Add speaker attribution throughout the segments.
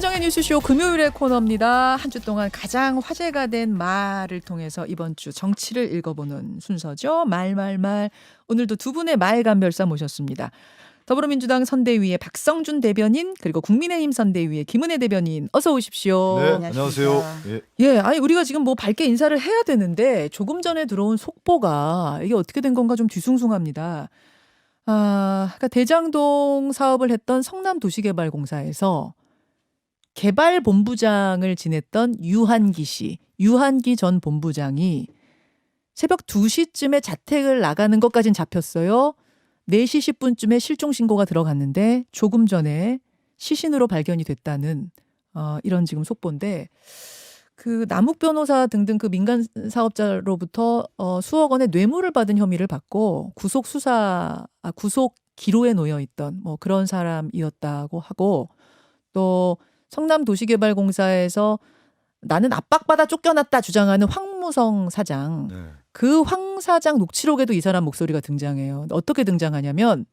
Speaker 1: 김현정의 뉴스쇼 금요일의 코너입니다. 한 주 동안 가장 화제가 된 말을 통해서 이번 주 정치를 읽어보는 순서죠. 말말말. 오늘도 두 분의 말감별사 모셨습니다. 더불어민주당 선대위의 박성준 대변인 그리고 국민의힘 선대위의 김은혜 대변인 어서 오십시오.
Speaker 2: 네, 안녕하세요. 예.
Speaker 1: 예, 아니 우리가 지금 뭐 밝게 인사를 해야 되는데 조금 전에 들어온 속보가 이게 어떻게 된 건가 좀 뒤숭숭합니다. 아, 그러니까 대장동 사업을 했던 성남 도시개발공사에서 개발 본부장을 지냈던 유한기 씨, 유한기 전 본부장이 새벽 2시쯤에 자택을 나가는 것까진 잡혔어요. 4시 10분쯤에 실종 신고가 들어갔는데 조금 전에 시신으로 발견이 됐다는 어, 이런 지금 속보인데 그 남욱 변호사 등등 그 민간 사업자로부터 어, 수억 원의 뇌물을 받은 혐의를 받고 구속 수사 아, 구속 기로에 놓여 있던 뭐 그런 사람이었다고 하고 또 성남 도시개발공사에서 나는 압박받아 쫓겨났다 주장하는 황무성 사장
Speaker 2: 네.
Speaker 1: 그 황 사장 녹취록에도 이 사람 목소리가 등장해요. 어떻게 등장하냐면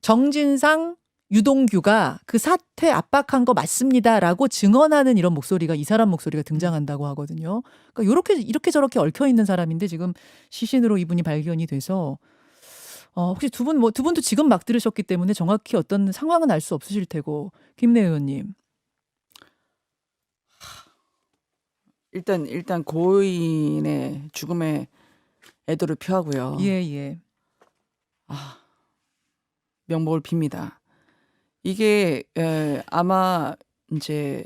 Speaker 1: 정진상 유동규가 그 사태 압박한 거 맞습니다라고 증언하는 이런 목소리가 이 사람 목소리가 등장한다고 하거든요. 그러니까 이렇게 이렇게 저렇게 얽혀 있는 사람인데 지금 시신으로 이분이 발견이 돼서 어, 혹시 두 분 뭐 두 분도 지금 막 들으셨기 때문에 정확히 어떤 상황은 알 수 없으실 테고 김내 의원님.
Speaker 3: 일단 일단 고인의 죽음에 애도를 표하고요.
Speaker 1: 예 예.
Speaker 3: 아, 명복을 빕니다. 이게 에, 아마 이제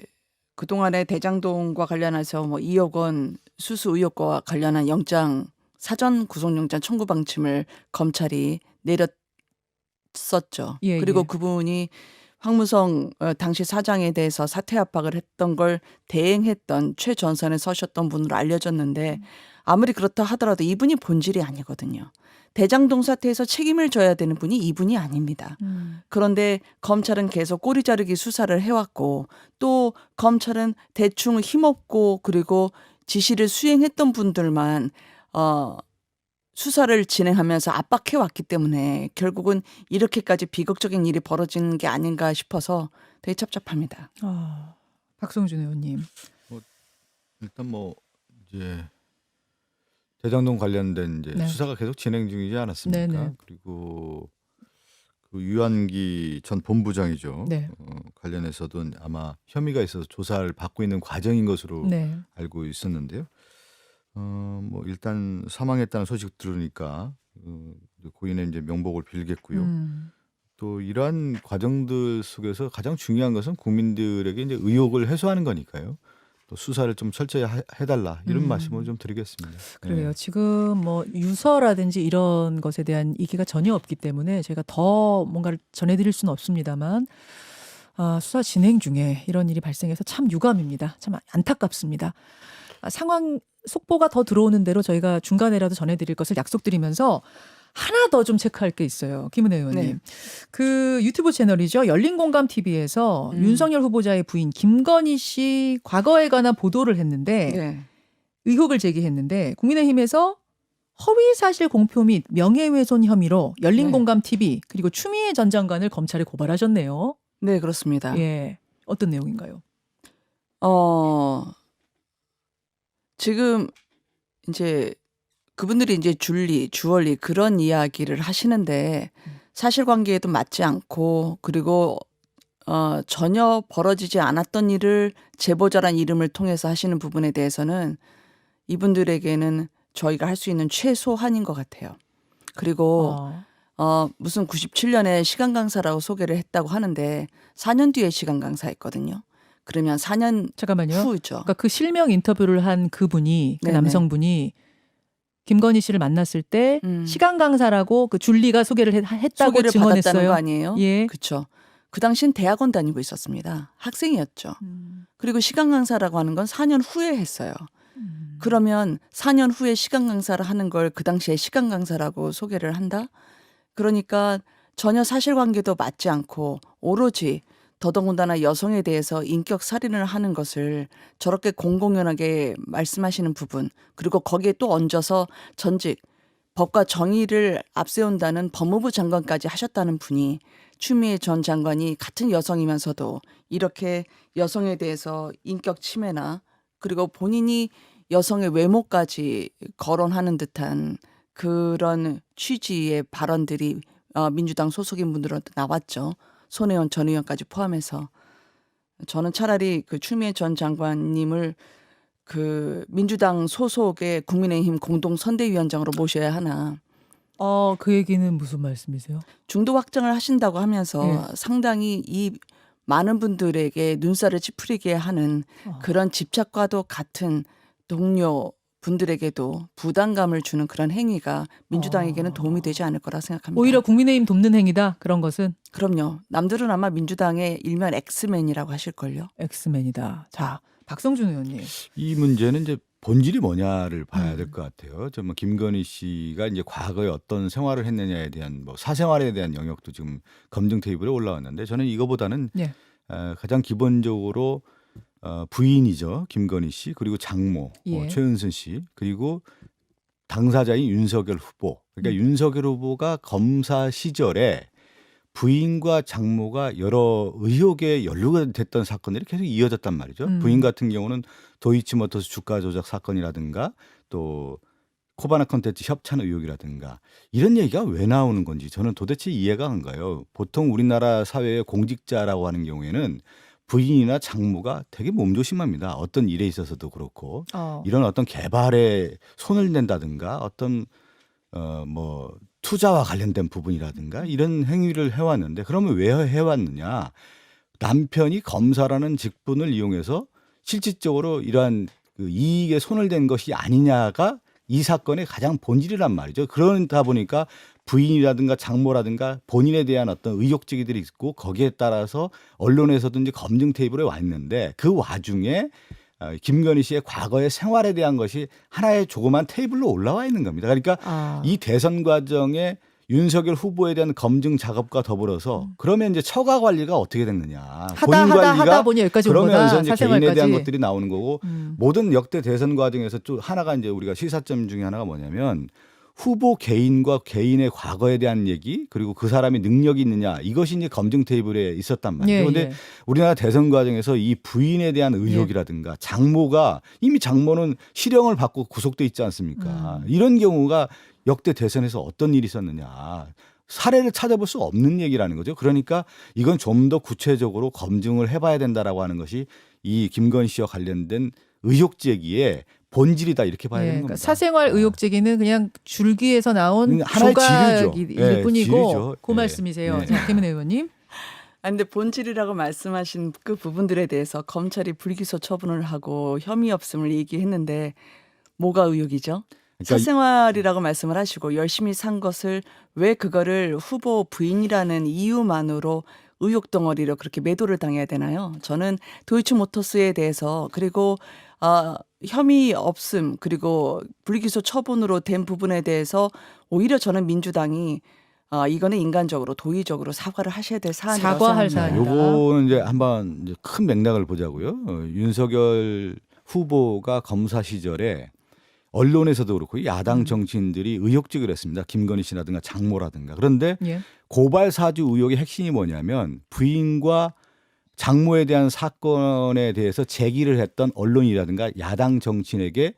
Speaker 3: 그 동안에 대장동과 관련해서 뭐 2억 원 수수 의혹과 관련한 영장 사전 구속영장 청구 방침을 검찰이 내렸었죠.
Speaker 1: 예,
Speaker 3: 그리고
Speaker 1: 예.
Speaker 3: 그분이 황무성 어, 당시 사장에 대해서 사퇴 압박을 했던 걸 대행했던 최 전선에 서셨던 분으로 알려졌는데 아무리 그렇다 하더라도 이분이 본질이 아니거든요. 대장동 사태에서 책임을 져야 되는 분이 이분이 아닙니다.
Speaker 1: 음.
Speaker 3: 그런데 검찰은 계속 꼬리 자르기 수사를 해왔고 또 검찰은 대충 힘없고 그리고 지시를 수행했던 분들만 어 수사를 진행하면서 압박해 왔기 때문에 결국은 이렇게까지 비극적인 일이 벌어지는 게 아닌가 싶어서 되게 찹찹합니다.
Speaker 1: 아, 박성준 의원님.
Speaker 2: 일단 뭐 이제 대장동 관련된 이제
Speaker 1: 네.
Speaker 2: 수사가 계속 진행 중이지 않았습니까?
Speaker 1: 네네.
Speaker 2: 그리고 그 유한기 전 본부장이죠.
Speaker 1: 네.
Speaker 2: 어, 관련해서도 아마 혐의가 있어서 조사를 받고 있는 과정인 것으로
Speaker 1: 네.
Speaker 2: 알고 있었는데요. 어, 뭐 일단 사망했다는 소식 들으니까 어, 고인의 이제 명복을 빌겠고요.
Speaker 1: 음.
Speaker 2: 또 이러한 과정들 속에서 가장 중요한 것은 국민들에게 이제 의혹을 해소하는 거니까요. 또 수사를 좀 철저히 하- 해달라 이런
Speaker 1: 음.
Speaker 2: 말씀을 좀 드리겠습니다.
Speaker 1: 그래요.
Speaker 2: 네.
Speaker 1: 지금 뭐 유서라든지 이런 것에 대한 얘기가 전혀 없기 때문에 제가 더 뭔가를 전해드릴 수는 없습니다만 아, 수사 진행 중에 이런 일이 발생해서 참 유감입니다. 참 안타깝습니다. 아, 상황 속보가 더 들어오는 대로 저희가 중간에라도 전해드릴 것을 약속드리면서 하나 더 좀 체크할 게 있어요. 김은혜 의원님.
Speaker 3: 네.
Speaker 1: 그 유튜브 채널이죠. 열린공감 TV에서
Speaker 3: 음.
Speaker 1: 윤석열 후보자의 부인 김건희 씨 과거에 관한 보도를 했는데
Speaker 3: 네.
Speaker 1: 의혹을 제기했는데 국민의힘에서 허위 사실 공표 및 명예훼손 혐의로 열린공감 TV 그리고 추미애 전 장관을 검찰에 고발하셨네요.
Speaker 3: 네, 그렇습니다.
Speaker 1: 예. 어떤 내용인가요?
Speaker 3: 어, 지금 이제 그분들이 이제 줄리, 주얼리 그런 이야기를 하시는데 사실관계에도 맞지 않고 그리고 어, 전혀 벌어지지 않았던 일을 제보자란 이름을 통해서 하시는 부분에 대해서는 이분들에게는 저희가 할 수 있는 최소한인 것 같아요. 그리고
Speaker 1: 어.
Speaker 3: 어, 무슨 97 년에 시간 강사라고 소개를 했다고 하는데 4년 뒤에 시간 강사했거든요. 그러면 4년
Speaker 1: 잠깐만요.
Speaker 3: 후죠.
Speaker 1: 그러니까 그 실명 인터뷰를 한 그분이 그
Speaker 3: 네네.
Speaker 1: 남성분이 김건희 씨를 만났을 때
Speaker 3: 음.
Speaker 1: 시간 강사라고 그 줄리가 소개를 했- 했다고
Speaker 3: 소개를 받았다는
Speaker 1: 증언했어요.
Speaker 3: 거 아니에요?
Speaker 1: 예.
Speaker 3: 그렇죠. 그 당시엔 대학원 다니고 있었습니다. 학생이었죠.
Speaker 1: 음.
Speaker 3: 그리고 시간 강사라고 하는 건 4년 후에 했어요.
Speaker 1: 음.
Speaker 3: 그러면 4년 후에 시간 강사를 하는 걸 그 당시에 시간 강사라고 소개를 한다? 그러니까 전혀 사실관계도 맞지 않고 오로지 더더군다나 여성에 대해서 인격 살인을 하는 것을 저렇게 공공연하게 말씀하시는 부분 그리고 거기에 또 얹어서 전직 법과 정의를 앞세운다는 법무부 장관까지 하셨다는 분이 추미애 전 장관이 같은 여성이면서도 이렇게 여성에 대해서 인격 침해나 그리고 본인이 여성의 외모까지 거론하는 듯한 그런 취지의 발언들이 어, 민주당 소속인 분들한테 나왔죠. 손혜원 전 의원까지 포함해서 저는 차라리 그 추미애 전 장관님을 그 민주당 소속의 국민의힘 공동 선대위원장으로 모셔야 하나.
Speaker 1: 어, 그 얘기는 무슨 말씀이세요?
Speaker 3: 중도 확정을 하신다고 하면서
Speaker 1: 예.
Speaker 3: 상당히 이 많은 분들에게 눈살을 찌푸리게 하는
Speaker 1: 어.
Speaker 3: 그런 집착과도 같은 동료 분들에게도 부담감을 주는 그런 행위가 민주당에게는
Speaker 1: 어.
Speaker 3: 도움이 되지 않을 거라 생각합니다.
Speaker 1: 오히려 국민의힘 돕는 행위다. 그런 것은
Speaker 3: 그럼요. 남들은 아마 민주당의 일면 엑스맨이라고 하실걸요.
Speaker 1: 엑스맨이다. 자, 박성준 의원님.
Speaker 2: 이 문제는 이제 본질이 뭐냐를 봐야
Speaker 1: 음.
Speaker 2: 될것 같아요. 정말 김건희 씨가 이제 과거에 어떤 생활을 했느냐에 대한 뭐 사생활에 대한 영역도 지금 검증 테이블에 올라왔는데 저는 이거보다는
Speaker 1: 예.
Speaker 2: 어, 가장 기본적으로 어, 부인이죠 김건희 씨 그리고 장모
Speaker 1: 예.
Speaker 2: 어, 최은순 씨 그리고 당사자인 윤석열 후보. 그러니까
Speaker 1: 음.
Speaker 2: 윤석열 후보가 검사 시절에 부인과 장모가 여러 의혹에 연루가 됐던 사건들이 계속 이어졌단 말이죠.
Speaker 1: 음.
Speaker 2: 부인 같은 경우는 도이치모터스 주가 조작 사건이라든가 또 코바나 컨텐츠 협찬 의혹이라든가 이런 얘기가 왜 나오는 건지 저는 도대체 이해가 안 가요. 보통 우리나라 사회의 공직자라고 하는 경우에는 부인이나 장모가 되게 몸조심합니다. 어떤 일에 있어서도 그렇고
Speaker 1: 어.
Speaker 2: 이런 어떤 개발에 손을 댄다든가 어떤 어 뭐 투자와 관련된 부분이라든가 이런 행위를 해왔는데 그러면 왜 해왔느냐 남편이 검사라는 직분을 이용해서 실질적으로 이러한 그 이익에 손을 댄 것이 아니냐가 이 사건의 가장 본질이란 말이죠. 그러다 보니까 부인이라든가 장모라든가 본인에 대한 어떤 의혹 제기들이 있고 거기에 따라서 언론에서도 이제 검증 테이블에 왔는데 그 와중에 어, 김건희 씨의 과거의 생활에 대한 것이 하나의 조그만 테이블로 올라와 있는 겁니다. 그러니까
Speaker 1: 아.
Speaker 2: 이 대선 과정에 윤석열 후보에 대한 검증 작업과 더불어서 그러면 이제 처가 관리가 어떻게 됐느냐.
Speaker 1: 음. 하다
Speaker 2: 본인
Speaker 1: 하다
Speaker 2: 관리가
Speaker 1: 하다 보니 여기까지 온 거다.
Speaker 2: 그러면서 이제
Speaker 1: 사생활까지.
Speaker 2: 개인에 대한 것들이 나오는 거고
Speaker 1: 음.
Speaker 2: 모든 역대 대선 과정에서 또 하나가 이제 우리가 시사점 중에 하나가 뭐냐면 후보 개인과 개인의 과거에 대한 얘기 그리고 그 사람이 능력이 있느냐 이것이 이제 검증 테이블에 있었단 말이에요.
Speaker 1: 예,
Speaker 2: 그런데
Speaker 1: 예.
Speaker 2: 우리나라 대선 과정에서 이 부인에 대한 의혹이라든가 장모가 이미 장모는 실형을 받고 구속돼 있지 않습니까?
Speaker 1: 음.
Speaker 2: 이런 경우가 역대 대선에서 어떤 일이 있었느냐. 사례를 찾아볼 수 없는 얘기라는 거죠. 그러니까 이건 좀 더 구체적으로 검증을 해봐야 된다라고 하는 것이 이 김건희 씨와 관련된 의혹 제기의 본질이다 이렇게 봐야
Speaker 1: 예,
Speaker 2: 되는
Speaker 1: 그러니까
Speaker 2: 겁니다.
Speaker 1: 사생활 의혹 제기는 그냥 줄기에서 나온
Speaker 2: 음, 하나의
Speaker 1: 조각일
Speaker 2: 지류죠. 예,
Speaker 1: 뿐이고
Speaker 2: 지류죠.
Speaker 1: 그
Speaker 2: 예.
Speaker 1: 말씀이세요.
Speaker 2: 예.
Speaker 1: 자, 김은혜 의원님.
Speaker 3: 아 근데 본질이라고 말씀하신 그 부분들에 대해서 검찰이 불기소 처분을 하고 혐의 없음을 얘기했는데 뭐가 의혹이죠?
Speaker 2: 그러니까 이-
Speaker 3: 사생활이라고 말씀을 하시고 열심히 산 것을 왜 그거를 후보 부인이라는 이유만으로 의혹 덩어리로 그렇게 매도를 당해야 되나요? 저는 도이치모터스에 대해서 그리고 아 혐의 없음 그리고 불기소 처분으로 된 부분에 대해서 오히려 저는 민주당이 아 이거는 인간적으로 도의적으로 사과를 하셔야 될 사안이라고
Speaker 1: 사과할
Speaker 3: 생각합니다.
Speaker 1: 사안이다.
Speaker 2: 요거는 이제 한번 이제 큰 맥락을 보자고요. 어, 윤석열 후보가 검사 시절에 언론에서도 그렇고 야당
Speaker 1: 음.
Speaker 2: 정치인들이 의혹직을 했습니다. 김건희 씨라든가 장모라든가. 그런데
Speaker 1: 예.
Speaker 2: 고발 사주 의혹의 핵심이 뭐냐면 부인과 장모에 대한 사건에 대해서 제기를 했던 언론이라든가 야당 정치인에게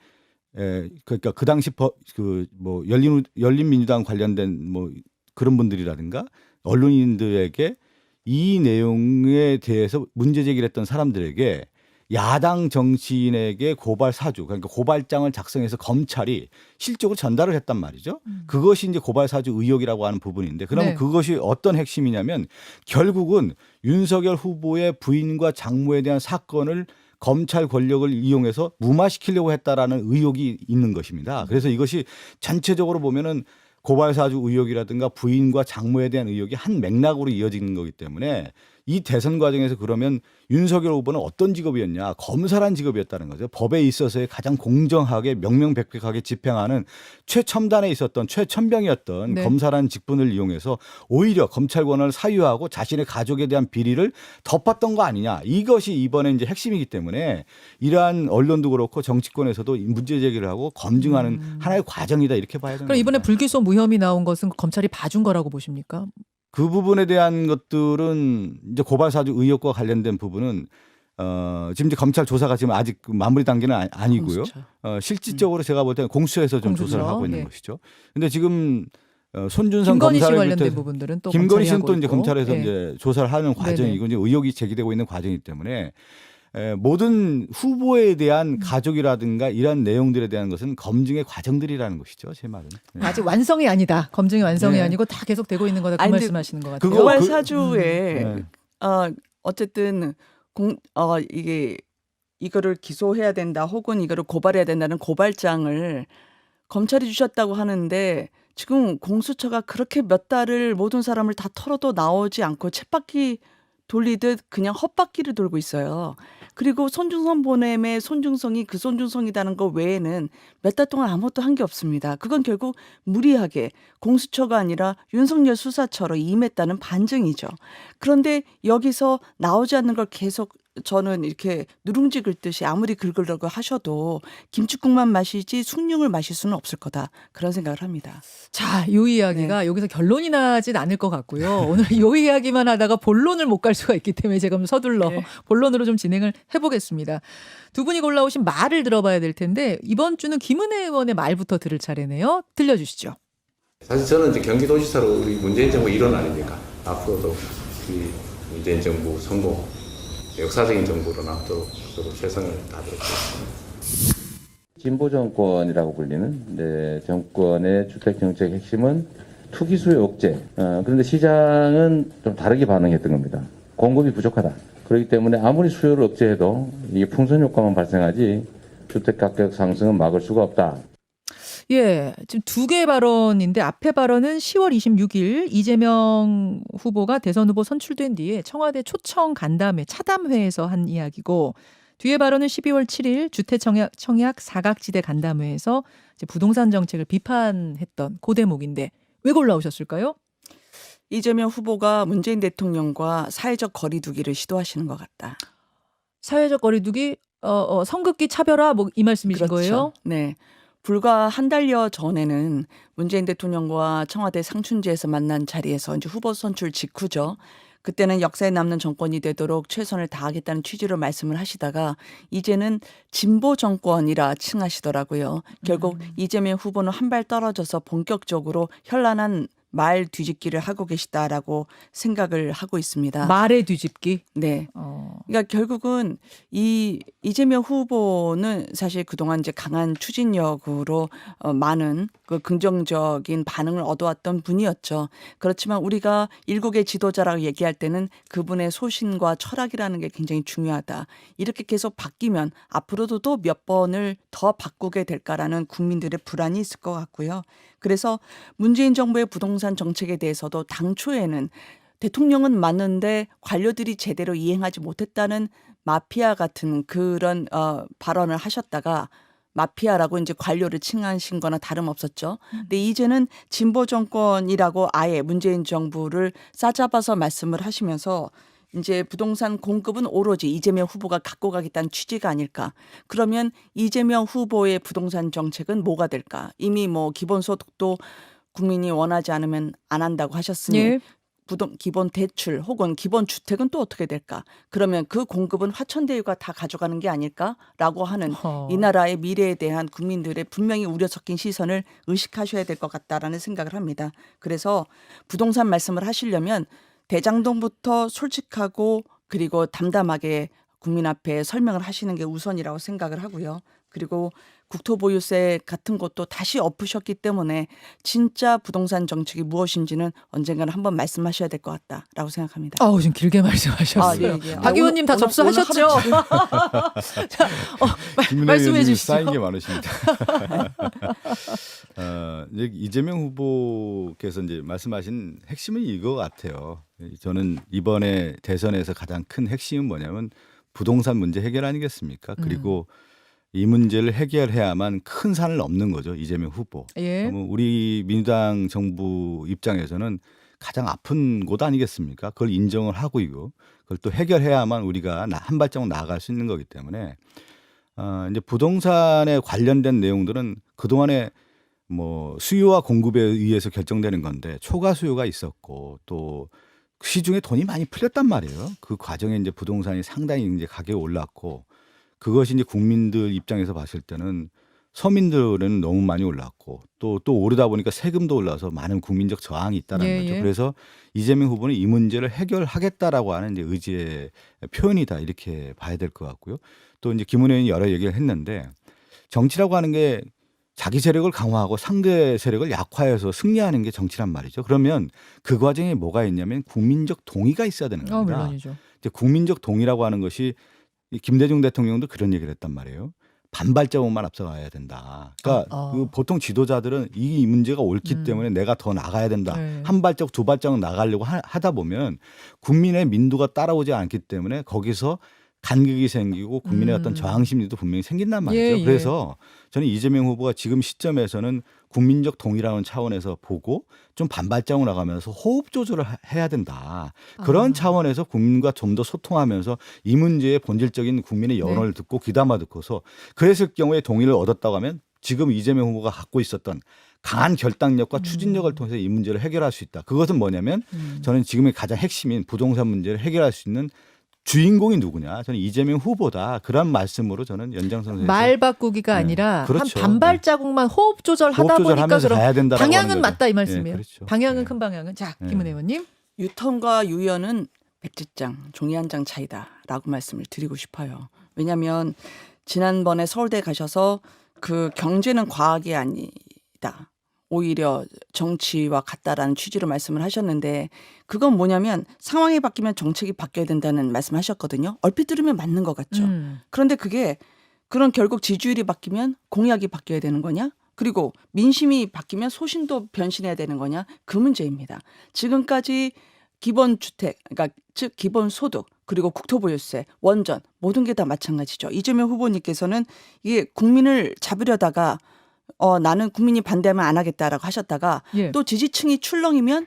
Speaker 2: 에 그러니까 그 당시 그 뭐 열린 열린민주당 관련된 뭐 그런 분들이라든가 언론인들에게 이 내용에 대해서 문제 제기를 했던 사람들에게 야당 정치인에게 고발 사주 그러니까 고발장을 작성해서 검찰이 실적으로 전달을 했단 말이죠. 그것이 이제 고발 사주 의혹이라고 하는 부분인데 그러면
Speaker 1: 네.
Speaker 2: 그것이 어떤 핵심이냐면 결국은 윤석열 후보의 부인과 장모에 대한 사건을 검찰 권력을 이용해서 무마시키려고 했다라는 의혹이 있는 것입니다. 그래서 이것이 전체적으로 보면은 고발 사주 의혹이라든가 부인과 장모에 대한 의혹이 한 맥락으로 이어지는 거기 때문에 이 대선 과정에서 그러면 윤석열 후보는 어떤 직업이었냐 검사란 직업이었다는 거죠. 법에 있어서의 가장 공정하게 명명백백하게 집행하는 최첨단에 있었던 최천병이었던
Speaker 1: 네.
Speaker 2: 검사라는 직분을 이용해서 오히려 검찰 권한을 사유하고 자신의 가족에 대한 비리를 덮었던 거 아니냐 이것이 이번에 이제 핵심이기 때문에 이러한 언론도 그렇고 정치권에서도 이 문제 제기를 하고 검증하는 하나의 과정이다 이렇게 봐야 되는
Speaker 1: 그럼 이번에
Speaker 2: 겁니다.
Speaker 1: 불기소 무혐의 나온 것은 검찰이 봐준 거라고 보십니까?
Speaker 2: 그 부분에 대한 것들은 이제 고발 사주 의혹과 관련된 부분은 어 지금 이제 검찰 조사가 지금 아직 마무리 단계는 아- 아니고요.
Speaker 3: 공수처.
Speaker 2: 어 실질적으로 제가 볼 때는 공수처에서 좀
Speaker 1: 공수처,
Speaker 2: 조사를 하고 있는
Speaker 1: 예.
Speaker 2: 것이죠. 근데 지금 어, 손준성
Speaker 1: 김건희
Speaker 2: 검사를
Speaker 1: 관련된
Speaker 2: 비롯해-
Speaker 1: 부분들은 또
Speaker 2: 김건희 씨는 또 이제. 검찰에서
Speaker 1: 예.
Speaker 2: 이제 조사를 하는 과정이고 이제 의혹이 제기되고 있는 과정이기 때문에 에, 모든 후보에 대한
Speaker 1: 음.
Speaker 2: 가족이라든가 이런 내용들에 대한 것은 검증의 과정들이라는 것이죠. 제 말은. 네.
Speaker 1: 아직 완성이 아니다. 검증이 완성이
Speaker 2: 네.
Speaker 1: 아니고 다 계속 되고 있는 거다. 그
Speaker 3: 아니, 근데
Speaker 1: 말씀하시는 것 같아요.
Speaker 2: 그거
Speaker 3: 고발
Speaker 2: 그-
Speaker 3: 사주에
Speaker 2: 네.
Speaker 3: 어 어쨌든 공 어 이게 이거를 기소해야 된다 혹은 이거를 고발해야 된다는 고발장을 검찰이 주셨다고 하는데 지금 공수처가 그렇게 몇 달을 모든 사람을 다 털어도 나오지 않고 쳇바퀴 돌리듯 그냥 헛바퀴를 돌고 있어요. 그리고 손중성 보냄의 손중성이 그 손중성이라는 거 외에는 몇 달 동안 아무것도 한 게 없습니다. 그건 결국 무리하게 공수처가 아니라 윤석열 수사처로 임했다는 반증이죠. 그런데 여기서 나오지 않는 걸 계속 저는 이렇게 누룽지 긁듯이 아무리 긁으려고 하셔도 김치국만 마시지 숭늉을 마실 수는 없을 거다. 그런 생각을 합니다.
Speaker 1: 자, 요 이야기가 여기서 결론이 나진 않을 것 같고요. 오늘 요 이야기만 하다가 본론을 못 갈 수가 있기 때문에 제가 좀 서둘러
Speaker 3: 네.
Speaker 1: 본론으로 좀 진행을 해보겠습니다. 두 분이 골라오신 말을 들어봐야 될 텐데 이번 주는 김은혜 의원의 말부터 들을 차례네요. 들려주시죠.
Speaker 4: 사실 저는 이제 경기도지사로 우리 문재인 정부 일원 아닙니까? 앞으로도 우리 문재인 정부 성공, 역사적인 정부로 남도록 최선을 다하도록 하겠습니다.
Speaker 5: 진보 정권이라고 불리는 네, 정권의 주택 정책 핵심은 투기 수요 억제. 어, 그런데 시장은 좀 다르게 반응했던 겁니다. 공급이 부족하다. 그렇기 때문에 아무리 수요를 억제해도 이게 풍선 효과만 발생하지 주택 가격 상승은 막을 수가 없다.
Speaker 1: 예, 지금 두개 발언인데 앞에 발언은 10월 26일 이재명 후보가 대선 후보 선출된 뒤에 청와대 초청 간담회 차담회에서 한 이야기고 뒤에 발언은 12월 7일 주택 청약, 청약 사각지대 간담회에서 이제 부동산 정책을 비판했던 그 대목인데 왜 골라오셨을까요?
Speaker 3: 이재명 후보가 문재인 대통령과 사회적 거리두기를 시도하시는 것 같다.
Speaker 1: 사회적 거리두기 어, 어, 성급기 차별화 뭐 이 말씀이신 거예요?
Speaker 3: 네. 불과 한 달여 전에는 문재인 대통령과 청와대 상춘지에서 만난 자리에서 이제 후보 선출 직후죠. 그때는 역사에 남는 정권이 되도록 최선을 다하겠다는 취지로 말씀을 하시다가 이제는 진보 정권이라 칭하시더라고요. 결국 이재명 후보는 한 발 떨어져서 본격적으로 현란한 말 뒤집기를 하고 계시다라고 생각을 하고 있습니다.
Speaker 1: 말의 뒤집기.
Speaker 3: 네.
Speaker 1: 어.
Speaker 3: 그러니까 결국은 이 이재명 후보는 사실 그동안 이제 강한 추진력으로 어, 많은 그 긍정적인 반응을 얻어왔던 분이었죠. 그렇지만 우리가 일국의 지도자라고 얘기할 때는 그분의 소신과 철학이라는 게 굉장히 중요하다. 이렇게 계속 바뀌면 앞으로도 또 몇 번을 더 바꾸게 될까라는 국민들의 불안이 있을 것 같고요. 그래서 문재인 정부의 부동산 정책에 대해서도 당초에는 대통령은 맞는데 관료들이 제대로 이행하지 못했다는 마피아 같은 그런 어, 발언을 하셨다가 마피아라고 이제 관료를 칭하신 거나 다름없었죠. 근데 이제는 진보 정권이라고 아예 문재인 정부를 싸잡아서 말씀을 하시면서 이제 부동산 공급은 오로지 이재명 후보가 갖고 가겠다는 취지가 아닐까. 그러면 이재명 후보의 부동산 정책은 뭐가 될까? 이미 뭐 기본소득도 국민이 원하지 않으면 안 한다고 하셨으니
Speaker 1: 예.
Speaker 3: 부동 기본 대출 혹은 기본 주택은 또 어떻게 될까? 그러면 그 공급은 화천대유가 다 가져가는 게 아닐까라고 하는
Speaker 1: 허.
Speaker 3: 이 나라의 미래에 대한 국민들의 분명히 우려 섞인 시선을 의식하셔야 될 것 같다라는 생각을 합니다. 그래서 부동산 말씀을 하시려면 대장동부터 솔직하고 그리고 담담하게 국민 앞에 설명을 하시는 게 우선이라고 생각을 하고요. 그리고 국토보유세 같은 것도 다시 엎으셨기 때문에 진짜 부동산 정책이 무엇인지는 언젠가는 한번 말씀하셔야 될 것 같다라고 생각합니다.
Speaker 1: 아우 지금 길게 말씀하셨어요.
Speaker 3: 아, 네, 네.
Speaker 1: 박
Speaker 3: 아,
Speaker 1: 의원님 다
Speaker 3: 오늘- 오늘
Speaker 1: 접수하셨죠? 자, 어, 말- 말씀해 주시죠.
Speaker 2: 쌓인 게 많으십니다. 어, 이제 이재명 후보께서 이제 말씀하신 핵심은 이거 같아요. 저는 이번에 대선에서 가장 큰 핵심은 뭐냐면 부동산 문제 해결 아니겠습니까? 그리고 이 문제를 해결해야만 큰 산을 넘는 거죠. 이재명 후보.
Speaker 1: 예.
Speaker 2: 그러면 우리 민주당 정부 입장에서는 가장 아픈 곳 아니겠습니까? 그걸 인정을 하고 있고 그걸 또 해결해야만 우리가 나- 한 발자국 나아갈 수 있는 거기 때문에 어, 이제 부동산에 관련된 내용들은 그 동안에 뭐 수요와 공급에 의해서 결정되는 건데 초과 수요가 있었고 또 시중에 돈이 많이 풀렸단 말이에요. 그 과정에 이제 부동산이 상당히 이제 가격이 올랐고 그것이 이제 국민들 입장에서 봤을 때는 서민들은 너무 많이 올랐고 또 또 오르다 보니까 세금도 올라서 많은 국민적 저항이 있다는
Speaker 1: 예,
Speaker 2: 거죠.
Speaker 1: 예.
Speaker 2: 그래서 이재명 후보는 이 문제를 해결하겠다라고 하는 이제 의지의 표현이다 이렇게 봐야 될 것 같고요. 또 이제 김은혜 의원이 여러 얘기를 했는데 정치라고 하는 게 자기 세력을 강화하고 상대 세력을 약화해서 승리하는 게 정치란 말이죠. 그러면 그 과정에 뭐가 있냐면 국민적 동의가 있어야 되는
Speaker 1: 어,
Speaker 2: 겁니다.
Speaker 1: 물론이죠.
Speaker 2: 이제 국민적 동의라고 하는 것이 이 김대중 대통령도 그런 얘기를 했단 말이에요. 반발자국만 앞서가야 된다. 그러니까
Speaker 1: 아, 아.
Speaker 2: 그 보통 지도자들은 이 문제가 옳기
Speaker 1: 음.
Speaker 2: 때문에 내가 더 나가야 된다.
Speaker 1: 네.
Speaker 2: 한 발자국 두 발자국 나가려고 하, 하다 보면 국민의 민두가 따라오지 않기 때문에 거기서 간극이 생기고 국민의
Speaker 1: 음.
Speaker 2: 어떤 저항 심리도 분명히 생긴단 말이죠.
Speaker 1: 예, 예.
Speaker 2: 그래서 저는 이재명 후보가 지금 시점에서는 국민적 동의라는 차원에서 보고 좀 반발자국 나가면서 호흡 조절을 하- 해야 된다. 그런
Speaker 1: 아.
Speaker 2: 차원에서 국민과 좀 더 소통하면서 이 문제의 본질적인 국민의
Speaker 1: 네.
Speaker 2: 여론을 듣고 귀담아 듣고서 그랬을 경우에 동의를 얻었다고 하면 지금 이재명 후보가 갖고 있었던 강한 결단력과
Speaker 1: 음.
Speaker 2: 추진력을 통해서 이 문제를 해결할 수 있다. 그것은 뭐냐면
Speaker 1: 음.
Speaker 2: 저는 지금의 가장 핵심인 부동산 문제를 해결할 수 있는 주인공이 누구냐? 저는 이재명 후보다. 그런 말씀으로 저는 연장선에서
Speaker 1: 말 바꾸기가
Speaker 2: 네.
Speaker 1: 아니라
Speaker 2: 그렇죠.
Speaker 1: 한 반발자국만 호흡 조절하다
Speaker 2: 호흡
Speaker 1: 보니까
Speaker 2: 된다.
Speaker 1: 방향은 맞다 이 말씀이에요.
Speaker 2: 그렇죠.
Speaker 1: 방향은
Speaker 2: 네.
Speaker 1: 큰 방향은 자
Speaker 2: 네.
Speaker 1: 김은혜 의원님.
Speaker 3: 유턴과 유연은 백지장, 종이 한 장 차이다라고 말씀을 드리고 싶어요. 왜냐하면 지난번에 서울대 가셔서 그 경제는 과학이 아니다. 오히려 정치와 같다라는 취지로 말씀을 하셨는데 그건 뭐냐면 상황이 바뀌면 정책이 바뀌어야 된다는 말씀하셨거든요. 얼핏 들으면 맞는 것 같죠.
Speaker 1: 음.
Speaker 3: 그런데 그게 그런 결국 지지율이 바뀌면 공약이 바뀌어야 되는 거냐? 그리고 민심이 바뀌면 소신도 변신해야 되는 거냐? 그 문제입니다. 지금까지 기본 주택, 그러니까 즉 기본 소득 그리고 국토보유세, 원전 모든 게 다 마찬가지죠. 이재명 후보님께서는 이게 국민을 잡으려다가 어 나는 국민이 반대하면 안 하겠다라고 하셨다가
Speaker 1: 예.
Speaker 3: 또 지지층이 출렁이면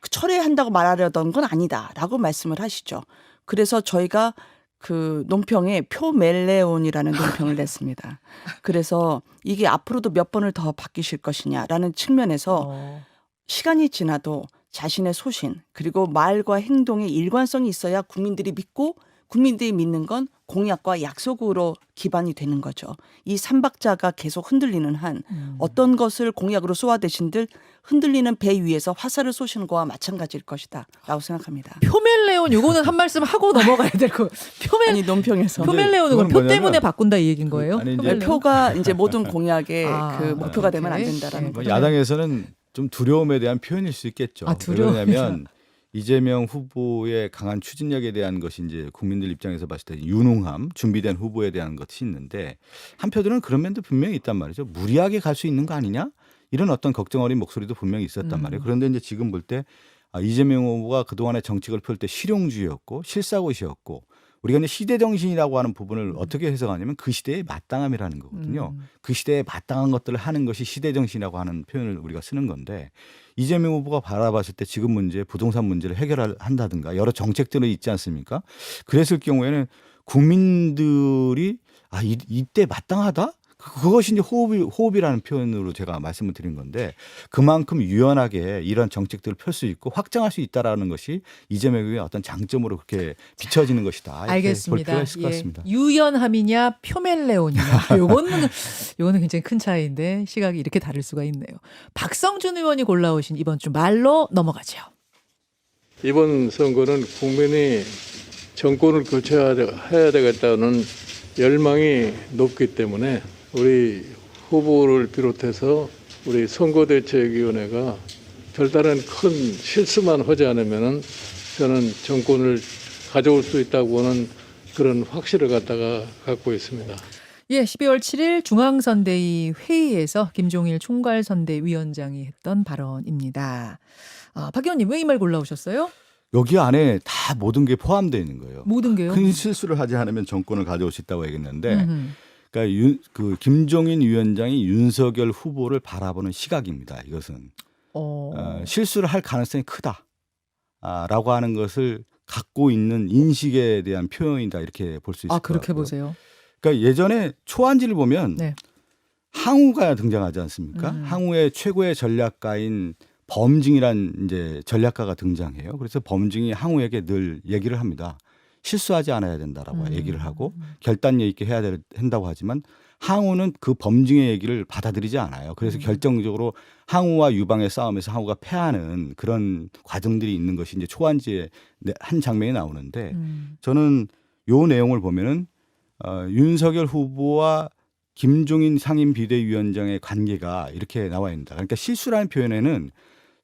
Speaker 3: 그 철회한다고 말하려던 건 아니다라고 말씀을 하시죠. 그래서 저희가 그 논평에 표멜레온이라는 논평을 냈습니다. 그래서 이게 앞으로도 몇 번을 더 바뀌실 것이냐라는 측면에서
Speaker 1: 어.
Speaker 3: 시간이 지나도 자신의 소신 그리고 말과 행동의 일관성이 있어야 국민들이 믿고 국민들이 믿는 건 공약과 약속으로 기반이 되는 거죠. 이 삼박자가 계속 흔들리는 한
Speaker 1: 음.
Speaker 3: 어떤 것을 공약으로 쏘아대신들 흔들리는 배 위에서 화살을 쏘시는 거와 마찬가지일 것이다라고 생각합니다.
Speaker 1: 표멜레온 요거는 한 말씀 하고 넘어가야 될 거. 표멜
Speaker 3: 아니 논평에서
Speaker 2: 표-
Speaker 1: 표멜레온은
Speaker 2: 그건
Speaker 1: 표
Speaker 2: 뭐냐면-
Speaker 1: 때문에 바꾼다 이 얘기인 거예요?
Speaker 2: 아니, 이제
Speaker 3: 네? 표가 이제 모든 공약의
Speaker 1: 아,
Speaker 3: 그 목표가 되면 안. 된다라는
Speaker 1: 네.
Speaker 2: 뭐
Speaker 3: 거죠.
Speaker 2: 야당에서는 좀 두려움에 대한 표현일 수 있겠죠.
Speaker 1: 아, 두려움.
Speaker 2: 왜냐하면 이재명 후보의 강한 추진력에 대한 것이 이제 국민들 입장에서 봤을 때 유능함, 준비된 후보에 대한 것이 있는데 한편으로는 그런 면도 분명히 있단 말이죠. 무리하게 갈 수 있는 거 아니냐? 이런 어떤 걱정 어린 목소리도 분명히 있었단
Speaker 1: 음.
Speaker 2: 말이에요. 그런데 이제 지금 볼때 아, 이재명 후보가 그동안의 정책을 펼 때 실용주의였고 실사고시였고 우리가 이제 시대 정신이라고 하는 부분을 어떻게 해석하냐면 그 시대의 마땅함이라는 거거든요.
Speaker 1: 음.
Speaker 2: 그 시대에 마땅한 것들을 하는 것이 시대 정신이라고 하는 표현을 우리가 쓰는 건데 이재명 후보가 바라봤을 때 지금 문제 부동산 문제를 해결한다든가 여러 정책들이 있지 않습니까? 그랬을 경우에는 국민들이 아 이, 이때 마땅하다? 그- 그것이 이제 호흡이, 호흡이라는 표현으로 제가 말씀을 드린 건데 그만큼 유연하게 이런 정책들을 펼 수 있고 확장할 수 있다라는 것이 이재명의 어떤 장점으로 그렇게 비춰지는 것이다. 이렇게 볼
Speaker 1: 알겠습니다.
Speaker 2: 필요가 있을 것
Speaker 1: 예.
Speaker 2: 같습니다.
Speaker 1: 유연함이냐 표멜레온이냐 요거는 요거는 굉장히 큰 차이인데 시각이 이렇게 다를 수가 있네요. 박성준 의원이 골라오신 이번 주 말로 넘어가죠.
Speaker 6: 이번 선거는 국민이 정권을 교체해야 해야 되겠다는 열망이 높기 때문에 우리 후보를 비롯해서 우리 선거대책위원회가 별다른 큰 실수만 하지 않으면은 저는 정권을 가져올 수 있다고 하는 그런 확신을 갖다가 갖고 있습니다.
Speaker 1: 예, 12월 7일 중앙선대위 회의에서 김종일 총괄선대위원장이 했던 발언입니다. 아, 박 의원님 왜 이 말 골라오셨어요?
Speaker 2: 여기 안에 다 모든 게 포함되어 있는 거예요.
Speaker 1: 모든 게요.
Speaker 2: 큰 실수를 하지 않으면 정권을 가져올 수 있다고 얘기했는데
Speaker 1: 음흠.
Speaker 2: 그러니까 윤, 그 김종인 위원장이 윤석열 후보를 바라보는 시각입니다. 이것은
Speaker 1: 어.
Speaker 2: 어, 실수를 할 가능성이 크다. 아, 라고 하는 것을 갖고 있는 인식에 대한 표현이다 이렇게 볼 수 있을
Speaker 1: 아,
Speaker 2: 것
Speaker 1: 그렇게
Speaker 2: 같고요.
Speaker 1: 보세요.
Speaker 2: 그러니까 예전에 초안지를 보면
Speaker 1: 네.
Speaker 2: 항우가 등장하지 않습니까?
Speaker 1: 음.
Speaker 2: 항우의 최고의 전략가인 범증이란 이제 전략가가 등장해요. 그래서 범증이 항우에게 늘 얘기를 합니다. 실수하지 않아야 된다라고
Speaker 1: 음.
Speaker 2: 얘기를 하고 결단력 있게 해야 될- 된다고 하지만 항우는 그 범증의 얘기를 받아들이지 않아요. 그래서
Speaker 1: 음.
Speaker 2: 결정적으로 항우와 유방의 싸움에서 항우가 패하는 그런 과정들이 있는 것이 이제 초안지에 네, 한 장면이 나오는데
Speaker 1: 음.
Speaker 2: 저는 요 내용을 보면은 어, 윤석열 후보와 김종인 상임 비대위원장의 관계가 이렇게 나와 있습니다. 그러니까 실수라는 표현에는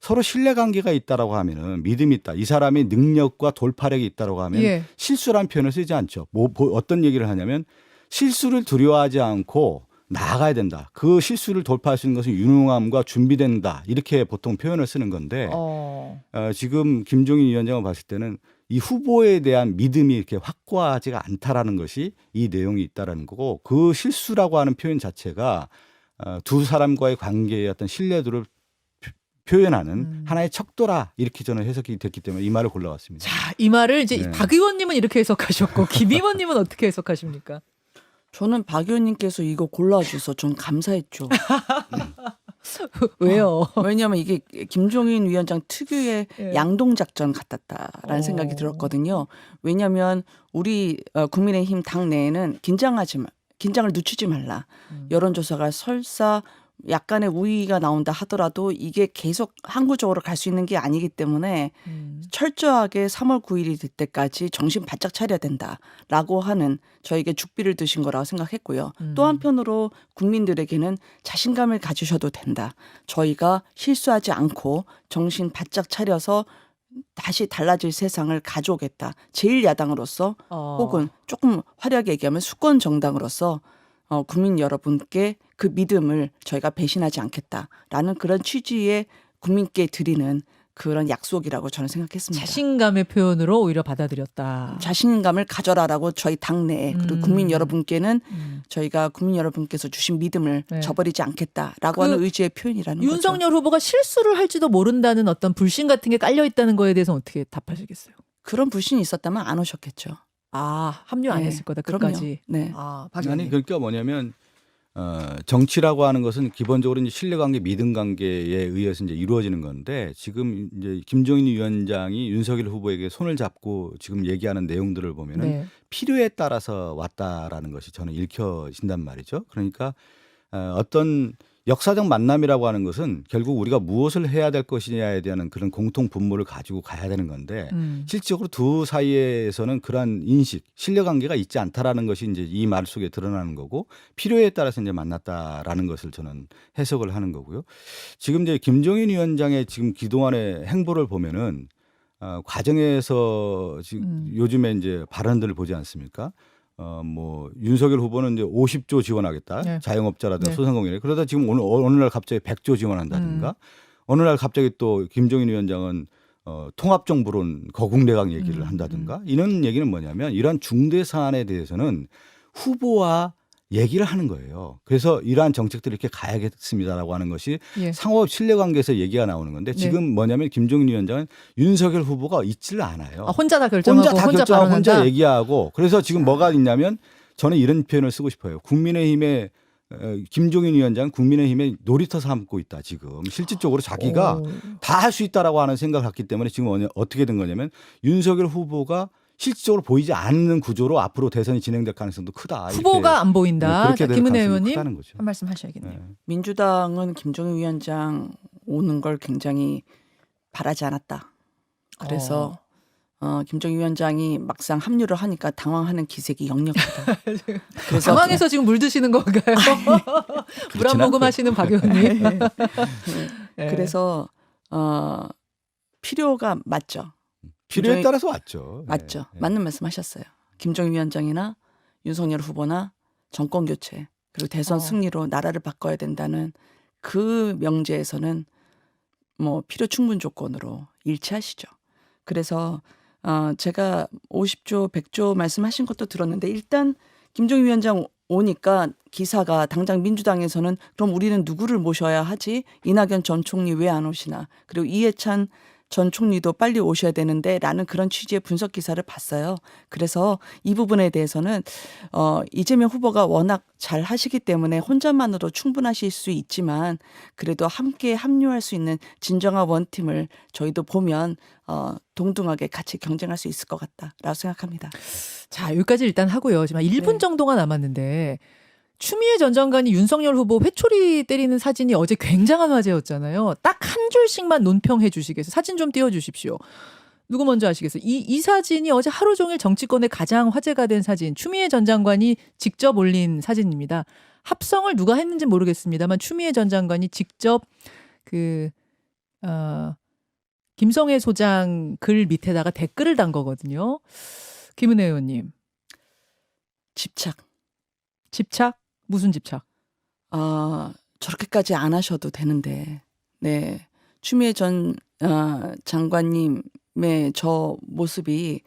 Speaker 2: 서로 신뢰 관계가 있다라고 하면은 믿음이 있다. 이 사람의 능력과 돌파력이 있다라고 하면
Speaker 1: 예.
Speaker 2: 실수라는 표현을 쓰지 않죠. 뭐, 뭐 어떤 얘기를 하냐면 실수를 두려워하지 않고 나아가야 된다. 그 실수를 돌파할 수 있는 것은 유능함과 준비된다. 이렇게 보통 표현을 쓰는 건데
Speaker 1: 어.
Speaker 2: 어, 지금 김종인 위원장을 봤을 때는 이 후보에 대한 믿음이 이렇게 확고하지가 않다라는 것이 이 내용이 있다라는 거고 그 실수라고 하는 표현 자체가 어, 두 사람과의 관계의 어떤 신뢰도를 표- 표현하는
Speaker 1: 음.
Speaker 2: 하나의 척도라 이렇게 저는 해석이 됐기 때문에 이 말을 골라왔습니다.
Speaker 1: 자, 이 말을 이제
Speaker 2: 네.
Speaker 1: 박 의원님은 이렇게 해석하셨고 김 의원님은 어떻게 해석하십니까?
Speaker 3: 저는 박 의원님께서 이거 골라줘서 전 감사했죠.
Speaker 1: 왜요?
Speaker 3: 왜냐하면 이게 김종인 위원장 특유의
Speaker 1: 예.
Speaker 3: 양동 작전 같았다라는
Speaker 1: 어.
Speaker 3: 생각이 들었거든요. 왜냐하면 우리 어, 국민의힘 당 내에는 긴장하지 마, 긴장을 늦추지 말라.
Speaker 1: 음.
Speaker 3: 여론조사가 설사 약간의 우위가 나온다 하더라도 이게 계속 항구적으로 갈 수 있는 게 아니기 때문에
Speaker 1: 음.
Speaker 3: 철저하게 3월 9일이 될 때까지 정신 바짝 차려야 된다라고 하는 저에게 죽비를 드신 거라고 생각했고요.
Speaker 1: 음.
Speaker 3: 또 한편으로 국민들에게는 자신감을 가지셔도 된다. 저희가 실수하지 않고 정신 바짝 차려서 다시 달라질 세상을 가져오겠다. 제1야당으로서
Speaker 1: 어.
Speaker 3: 혹은 조금 화려하게 얘기하면 수권 정당으로서 어, 국민 여러분께 그 믿음을 저희가 배신하지 않겠다라는 그런 취지의 국민께 드리는 그런 약속이라고 저는 생각했습니다.
Speaker 1: 자신감의 표현으로 오히려 받아들였다.
Speaker 3: 자신감을 가져라라고 저희 당내에 그리고
Speaker 1: 음.
Speaker 3: 국민 여러분께는
Speaker 1: 음.
Speaker 3: 저희가 국민 여러분께서 주신 믿음을
Speaker 1: 네.
Speaker 3: 저버리지 않겠다라고
Speaker 1: 그
Speaker 3: 하는 의지의 표현이라는 거죠.
Speaker 1: 윤석열 후보가 실수를 할지도 모른다는 어떤 불신 같은 게 깔려 있다는 거에 대해서 어떻게 답하시겠어요?
Speaker 3: 그런 불신이 있었다면 안 오셨겠죠.
Speaker 1: 아 합류 안
Speaker 3: 네,
Speaker 1: 했을 거다
Speaker 3: 그럼요.
Speaker 1: 끝까지.
Speaker 3: 네.
Speaker 1: 아박
Speaker 2: 아니. 그러니까 뭐냐면 어, 정치라고 하는 것은 기본적으로 이제 신뢰관계, 믿음 관계에 의해서 이제 이루어지는 건데 지금 이제 김종인 위원장이 윤석열 후보에게 손을 잡고 지금 얘기하는 내용들을 보면은
Speaker 1: 네.
Speaker 2: 필요에 따라서 왔다라는 것이 저는 읽혀진단 말이죠. 그러니까 어, 어떤 역사적 만남이라고 하는 것은 결국 우리가 무엇을 해야 될 것이냐에 대한 그런 공통 분모를 가지고 가야 되는 건데
Speaker 1: 음.
Speaker 2: 실질적으로 두 사이에서는 그러한 인식, 신뢰 관계가 있지 않다라는 것이 이제 이 말 속에 드러나는 거고 필요에 따라서 이제 만났다라는 것을 저는 해석을 하는 거고요. 지금 이제 김종인 위원장의 지금 그동안의 행보를 보면은 어, 과정에서 지금
Speaker 1: 음.
Speaker 2: 요즘에 이제 발언들을 보지 않습니까? 어, 뭐, 윤석열 후보는 이제 50조 지원하겠다.
Speaker 1: 네.
Speaker 2: 자영업자라든가
Speaker 1: 네.
Speaker 2: 소상공인에. 그러다 지금 오늘, 어느 날 갑자기 100조 지원한다든가.
Speaker 1: 음.
Speaker 2: 어느 날 갑자기 또 김종인 위원장은 어, 통합 정부론 거국내각 얘기를
Speaker 1: 음,
Speaker 2: 한다든가 이런 얘기는 뭐냐면 이러한 중대 사안에 대해서는 후보와 얘기를 하는 거예요. 그래서 이러한 정책들을 이렇게 가야겠습니다라고 하는 것이
Speaker 1: 예.
Speaker 2: 상호 신뢰 관계에서 얘기가 나오는 건데
Speaker 1: 네.
Speaker 2: 지금 뭐냐면 김종인 위원장은 윤석열 후보가 있지를 않아요.
Speaker 1: 아, 혼자 다 결정하고
Speaker 2: 혼자 다 결정하고
Speaker 1: 발언한다?
Speaker 2: 혼자 얘기하고 그래서 지금 뭐가 있냐면 저는 이런 표현을 쓰고 싶어요. 국민의힘의 어, 김종인 위원장 국민의힘의 놀이터 삼고 있다 지금 실질적으로 자기가
Speaker 1: 오.
Speaker 2: 다할 수 있다라고 하는 생각을 갖기 때문에 지금 어떻게 된 거냐면 윤석열 후보가 실질적으로 보이지 않는 구조로 앞으로 대선이 진행될 가능성도 크다.
Speaker 1: 후보가 안 보인다.
Speaker 2: 될
Speaker 1: 김은혜 의원님. 한 말씀 하셔야겠네요.
Speaker 2: 네.
Speaker 3: 민주당은 김종인 위원장 오는 걸 굉장히 바라지 않았다. 그래서 어, 김종인 위원장이 막상 합류를 하니까 당황하는 기색이 역력하다. 그래서
Speaker 1: 상황에서 지금 물 드시는 건가요? 물 한 모금. 하시는 박 의원님. 예.
Speaker 3: 그래서 어, 필요가 맞죠.
Speaker 2: 필요에
Speaker 3: 김종인-
Speaker 2: 따라서 왔죠.
Speaker 3: 맞죠.
Speaker 2: 네.
Speaker 3: 맞는 말씀하셨어요. 김종인 위원장이나 윤석열 후보나 정권 교체 그리고 대선
Speaker 1: 어.
Speaker 3: 승리로 나라를 바꿔야 된다는 그 명제에서는 뭐 필요 충분 조건으로 일치하시죠. 그래서 어 제가 50조, 100조 말씀하신 것도 들었는데 일단 김종인 위원장 오니까 기사가 당장 민주당에서는 그럼 우리는 누구를 모셔야 하지? 이낙연 전 총리 왜 안 오시나? 그리고 이해찬 전 총리도 빨리 오셔야 되는데 라는 그런 취지의 분석 기사를 봤어요. 그래서 이 부분에 대해서는 어 이재명 후보가 워낙 잘 하시기 때문에 혼자만으로 충분하실 수 있지만 그래도 함께 합류할 수 있는 진정한 원팀을 저희도 보면 어 동등하게 같이 경쟁할 수 있을 것 같다라고 생각합니다.
Speaker 1: 자, 여기까지 일단 하고요. 지금 1분
Speaker 3: 네.
Speaker 1: 정도가 남았는데 추미애 전 장관이 윤석열 후보 회초리 때리는 사진이 어제 굉장한 화제였잖아요. 딱 한 줄씩만 논평해 주시겠어요? 사진 좀 띄워 주십시오. 누구 먼저 아시겠어요? 이, 이 사진이 어제 하루 종일 정치권에 가장 화제가 된 사진, 추미애 전 장관이 직접 올린 사진입니다. 합성을 누가 했는지 모르겠습니다만 추미애 전 장관이 직접 그, 어, 김성애 소장 글 밑에다가 댓글을 단 거거든요. 김은혜 의원님.
Speaker 3: 집착.
Speaker 1: 집착? 무슨 집착?
Speaker 3: 아, 저렇게까지 안 하셔도 되는데, 네. 추미애 전 어, 장관님의 저 모습이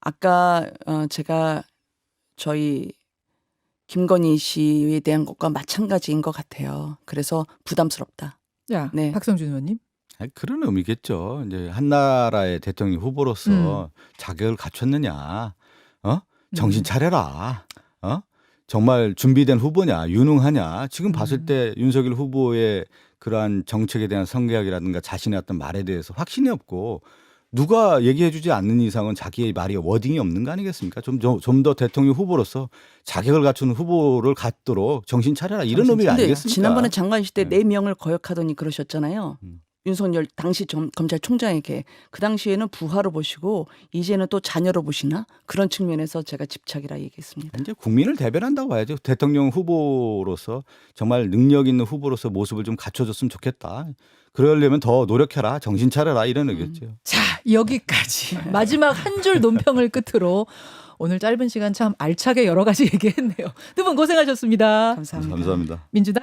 Speaker 3: 아까 어, 제가 저희 김건희 씨에 대한 것과 마찬가지인 것 같아요. 그래서 부담스럽다.
Speaker 1: 야,
Speaker 3: 네.
Speaker 1: 박성준 의원님.
Speaker 2: 아니, 그런 의미겠죠. 이제 한 나라의 대통령 후보로서 자격을 갖췄느냐, 어? 정신
Speaker 1: 음.
Speaker 2: 차려라, 어? 정말 준비된 후보냐, 유능하냐. 지금 봤을
Speaker 1: 음.
Speaker 2: 때 윤석열 후보의 그러한 정책에 대한 성격이라든가 자신의 어떤 말에 대해서 확신이 없고 누가 얘기해주지 않는 이상은 자기의 말이 워딩이 없는 거 아니겠습니까? 좀좀더 대통령 후보로서 자격을 갖춘 후보를 갖도록 정신 차려라 이런
Speaker 1: 정신
Speaker 2: 의미 아니겠습니까?
Speaker 3: 지난번에 장관이실 때
Speaker 2: 네.
Speaker 3: 네 명을 거역하더니 그러셨잖아요.
Speaker 2: 음.
Speaker 3: 윤석열 당시 점- 검찰총장에게 그 당시에는 부하로 보시고 이제는 또 자녀로 보시나 그런 측면에서 제가 집착이라 얘기했습니다.
Speaker 2: 이제 국민을 대변한다고 봐야죠. 대통령 후보로서 정말 능력 있는 후보로서 모습을 좀 갖춰줬으면 좋겠다. 그러려면 더 노력해라, 정신 차려라 이런 의견죠.
Speaker 1: 자, 여기까지. 마지막 한 줄 논평을 끝으로 오늘 짧은 시간 참 알차게 여러 가지 얘기했네요. 두 분 고생하셨습니다.
Speaker 3: 감사합니다.
Speaker 2: 감사합니다.
Speaker 1: 민주당